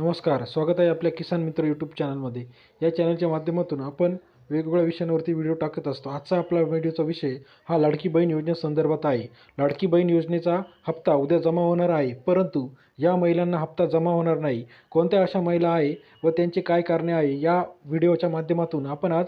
नमस्कार स्वागत आहे आपल्या किसान मित्र यूट्यूब चॅनलमध्ये या चॅनलच्या माध्यमातून आपण वेगवेगळ्या विषयांवरती व्हिडिओ टाकत असतो. आजचा आपला व्हिडिओचा विषय हा लाडकी बहीण योजनेसंदर्भात आहे. लाडकी बहीण योजनेचा हप्ता उद्या जमा होणार आहे परंतु या महिलांना हप्ता जमा होणार नाही. कोणत्या अशा महिला आहे व त्यांचे काय कारणे आहे या व्हिडिओच्या माध्यमातून आपण आज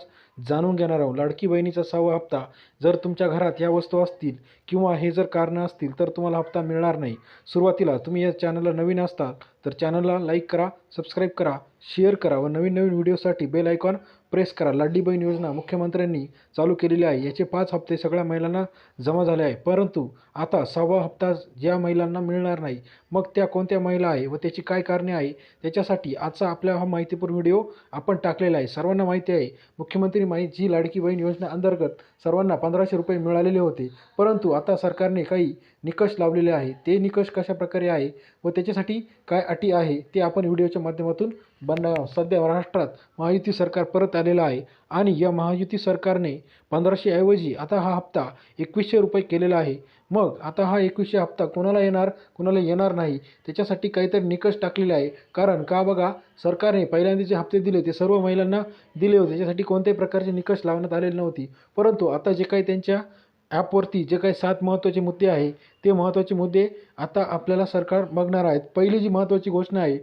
जाणून घेणार आहोत. लाडकी बहिणीचा सहावा हप्ता जर तुमच्या घरात ह्या वस्तू असतील किंवा हे जर कारणं असतील तर तुम्हाला हप्ता मिळणार नाही. सुरुवातीला तुम्ही या चॅनलला नवीन असतात तर चॅनलला लाईक करा सबस्क्राईब करा शेअर करा व नवीन नवीन व्हिडिओसाठी बेल आयकॉन प्रेस करा. लाडली बहीण योजना मुख्यमंत्र्यांनी चालू केलेली आहे. याचे पाच हप्ते सगळ्या महिलांना जमा झाले आहे परंतु आता सहावा हप्ता ज्या महिलांना मिळणार नाही मग त्या कोणत्या महिला आहे व त्याची काय कारणे आहे त्याच्यासाठी आजचा आपला हा माहितीपूर्ण व्हिडिओ आपण टाकलेला आहे. सर्वांना माहिती आहे मुख्यमंत्री माहिती लाडकी बहीण योजना अंतर्गत सर्वांना पंधराशे रुपये मिळालेले होते. परंतु आता सरकारने काही निकष लावलेले आहे. ते निकष कशा प्रकारे आहे व त्याच्यासाठी काय अटी आहे ते आपण व्हिडिओच्या माध्यमातून बन सध्या महाराष्ट्रात महायुती सरकार परत आलेलं आहे आणि या महायुती सरकारने पंधराशेऐवजी आता हा हप्ता एकवीसशे रुपये केलेला आहे. मग आता हा एकवीसशे हप्ता कोणाला येणार? कोणाला येणार नाही? त्याच्यासाठी काहीतरी निकष टाकलेले आहे. कारण का बघा सरकारने पहिल्यांदा जे हप्ते दिले ते सर्व महिलांना दिले होते. त्याच्यासाठी कोणत्याही प्रकारचे निकष लावण्यात आलेले नव्हती. परंतु आता जे काही त्यांच्या ॲपवरती जे काही सात महत्त्वाचे मुद्दे आहे ते महत्त्वाचे मुद्दे आता आपल्याला सरकार बघणार आहेत. पहिली जी महत्त्वाची घोषणा आहे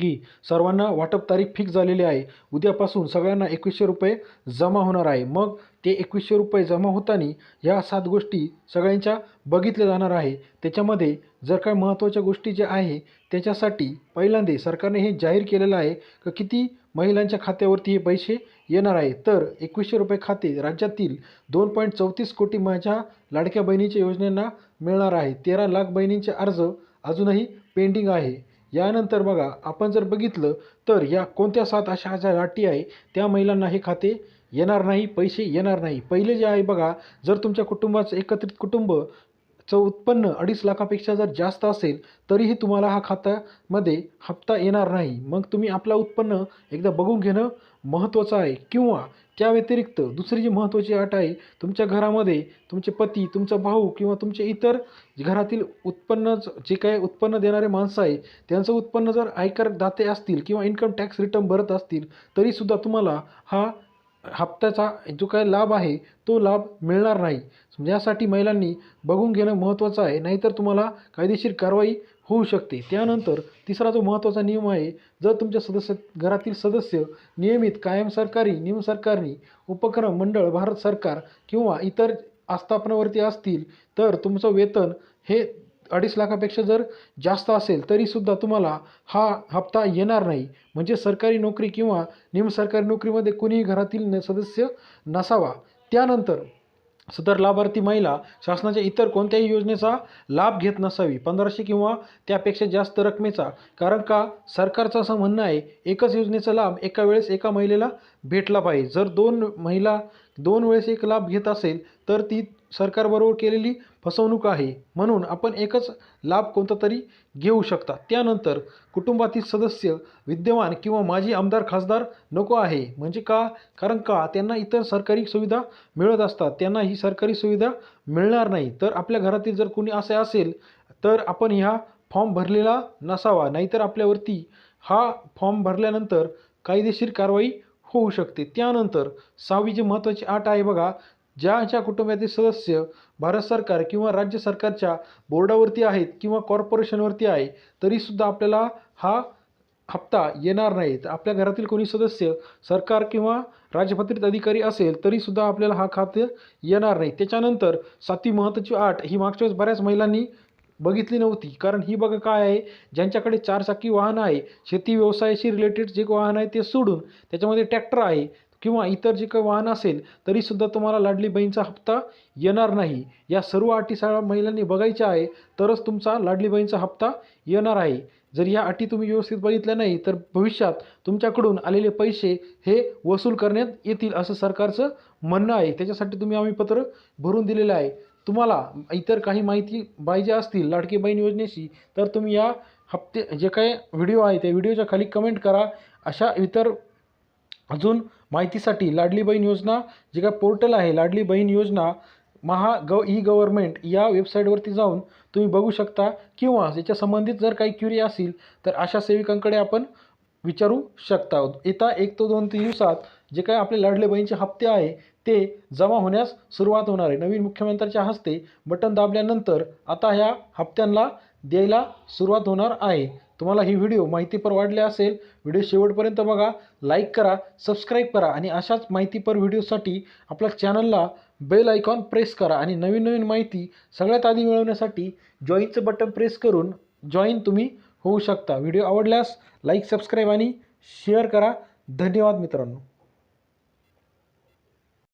की सर्वांना वाटप तारीख फिक्स झालेली आहे. उद्यापासून सगळ्यांना एकवीसशे रुपये जमा होणार आहे. मग ते एकवीसशे रुपये जमा होताना ह्या सात गोष्टी सगळ्यांच्या बघितल्या जाणार आहे. त्याच्यामध्ये जर काय महत्त्वाच्या गोष्टी ज्या आहे त्याच्यासाठी पहिल्यांदा सरकारने हे जाहीर केलेलं आहे की किती महिलांच्या खात्यावरती हे पैसे येणार आहे. तर एकवीसशे रुपये खाते राज्यातील दोन पॉईंट चौतीस कोटी माझ्या लाडक्या बहिणीच्या योजनेंना मिळणार आहे. तेरा लाख बहिणींचे अर्ज अजूनही पेंडिंग आहे. यानंतर बघा आपण जर बघितलं तर या कोणत्या सात अशा ज्या अटी आहे त्या महिलांना हे खाते येणार नाही पैसे येणार नाही. पहिले जे आहे बघा जर तुमच्या कुटुंबाचं एकत्रित कुटुंब चं उत्पन्न अडीच लाखापेक्षा जर जास्त असेल तरीही तुम्हाला हा खात्यामध्ये हप्ता येणार नाही. मग तुम्ही आपला उत्पन्न एकदा बघून घेणं महत्त्वाचं आहे. किंवा त्या व्यतिरिक्त दुसरी जी महत्त्वाची अट आहे तुमच्या घरामध्ये तुमचे पती तुमचा भाऊ किंवा तुमचे इतर घरातील उत्पन्न जे काही उत्पन्न देणारे माणसं आहे त्यांचं उत्पन्न जर आयकर दाते असतील किंवा इन्कम टॅक्स रिटर्न भरत असतील तरीसुद्धा तुम्हाला हा हप्त्याचा जो काय लाभ आहे तो लाभ मिळणार नाही. यासाठी महिलांनी बघून घेणं महत्त्वाचं आहे नाहीतर तुम्हाला कायदेशीर कारवाई होऊ शकते. त्यानंतर तिसरा जो महत्त्वाचा नियम आहे जर तुमच्या सदस्य घरातील सदस्य नियमित कायम सरकारी निमसरकारी उपक्रम मंडळ भारत सरकार किंवा इतर आस्थापनावरती असतील तर तुमचं वेतन हे अडीच लाखापेक्षा जर जास्त असेल तरीसुद्धा तुम्हाला हा हप्ता येणार नाही. म्हणजे सरकारी नोकरी किंवा निमसरकारी नोकरीमध्ये कुणीही घरातील न सदस्य नसावा. त्यानंतर सदर लाभार्थी महिला शासनाच्या इतर कोणत्याही योजनेचा लाभ घेत नसावी. पंधराशे किंवा त्यापेक्षा जास्त रकमेचा. कारण का? सरकारचं असं म्हणणं आहे एकच योजनेचा लाभ एका वेळेस एका महिलेला भेटला पाहिजे. जर दोन महिला दोन वेळेस एक लाभ घेत असेल तर ती सरकारबरोबर केलेली फसवणूक आहे. म्हणून आपण एकच लाभ कोणता तरी घेऊ शकता. त्यानंतर कुटुंबातील सदस्य विद्यमान किंवा माजी आमदार खासदार नको आहे. म्हणजे का? कारण का? त्यांना इतर सरकारी सुविधा मिळत असतात. त्यांना ही सरकारी सुविधा मिळणार नाही. तर आपल्या घरातील जर कोणी असे असेल तर आपण ह्या फॉर्म भरलेला नसावा. नाहीतर आपल्यावरती हा फॉर्म भरल्यानंतर कायदेशीर कारवाई होऊ शकते. त्यानंतर सहावी जी महत्त्वाची आठ आहे बघा ज्याच्या कुटुंबातील सदस्य भारत सरकार किंवा राज्य सरकारच्या बोर्डावरती आहेत किंवा कॉर्पोरेशनवरती आहे तरीसुद्धा आपल्याला हा हप्ता येणार नाहीत. आपल्या घरातील कोणी सदस्य सरकार किंवा राजपत्रित अधिकारी असेल तरीसुद्धा आपल्याला हा खाते येणार नाही. त्याच्यानंतर सातवी महत्त्वाची आठ ही मागच्या वेळेस बऱ्याच महिलांनी बघितली नव्हती. कारण ही बघा काय आहे? ज्यांच्याकडे चारचाकी वाहन आहे शेती व्यवसायाशी रिलेटेड जे वाहन आहे ते सोडून त्याच्यामध्ये ट्रॅक्टर आहे किंवा इतर जे काही वाहन असेल तरीसुद्धा तुम्हाला लाडली बहीणचा हप्ता येणार नाही. या सर्व अटी सगळ्या महिलांनी बघायच्या आहे तरच तुमचा लाडली बहीणचा हप्ता येणार आहे. जर या अटी तुम्ही व्यवस्थित बघितल्या नाही तर भविष्यात तुमच्याकडून आलेले पैसे हे वसूल करण्यात येतील असं सरकारचं म्हणणं आहे. त्याच्यासाठी तुम्ही आम्ही पत्र भरून दिलेलं आहे. तुम्हाला इतर काही माहिती पाहिजे असतील लाडकी बहीण योजनेशी तर तुम्ही या हप्ते जे काही व्हिडिओ आहे त्या व्हिडिओच्या खाली कमेंट करा. अशा इतर अजून माहितीसाठी लाडली बहीण योजना जे काय पोर्टल आहे लाडली बहीण योजना महा गव ई गव्हर्मेंट या वेबसाईटवरती जाऊन तुम्ही बघू शकता. किंवा याच्या संबंधित जर काही क्युरी असेल तर अशा सेविकांकडे आपण विचारू शकता. येता एक तो दोन तीन दिवसात जे काही आपले लाडले बहिणीचे हप्ते आहे ते जमा होण्यास सुरुवात होणार आहे. नवीन मुख्यमंत्र्याच्या हस्ते बटन दाबल्यानंतर आता ह्या हप्त्यांना द्यायला सुरुवात होणार आहे. तुम्हाला ही व्हिडिओ माहितीपर वाढले असेल व्हिडिओ शेवटपर्यंत बघा लाईक करा सबस्क्राईब करा आणि अशाच माहितीपर व्हिडिओसाठी आपल्या चॅनलला बेल आयकॉन प्रेस करा आणि नवीन नवीन माहिती सगळ्यात आधी मिळवण्यासाठी जॉईनचं बटन प्रेस करून जॉईन तुम्ही होऊ शकता. व्हिडिओ आवडल्यास लाईक सबस्क्राईब आणि शेअर करा. धन्यवाद मित्रांनो.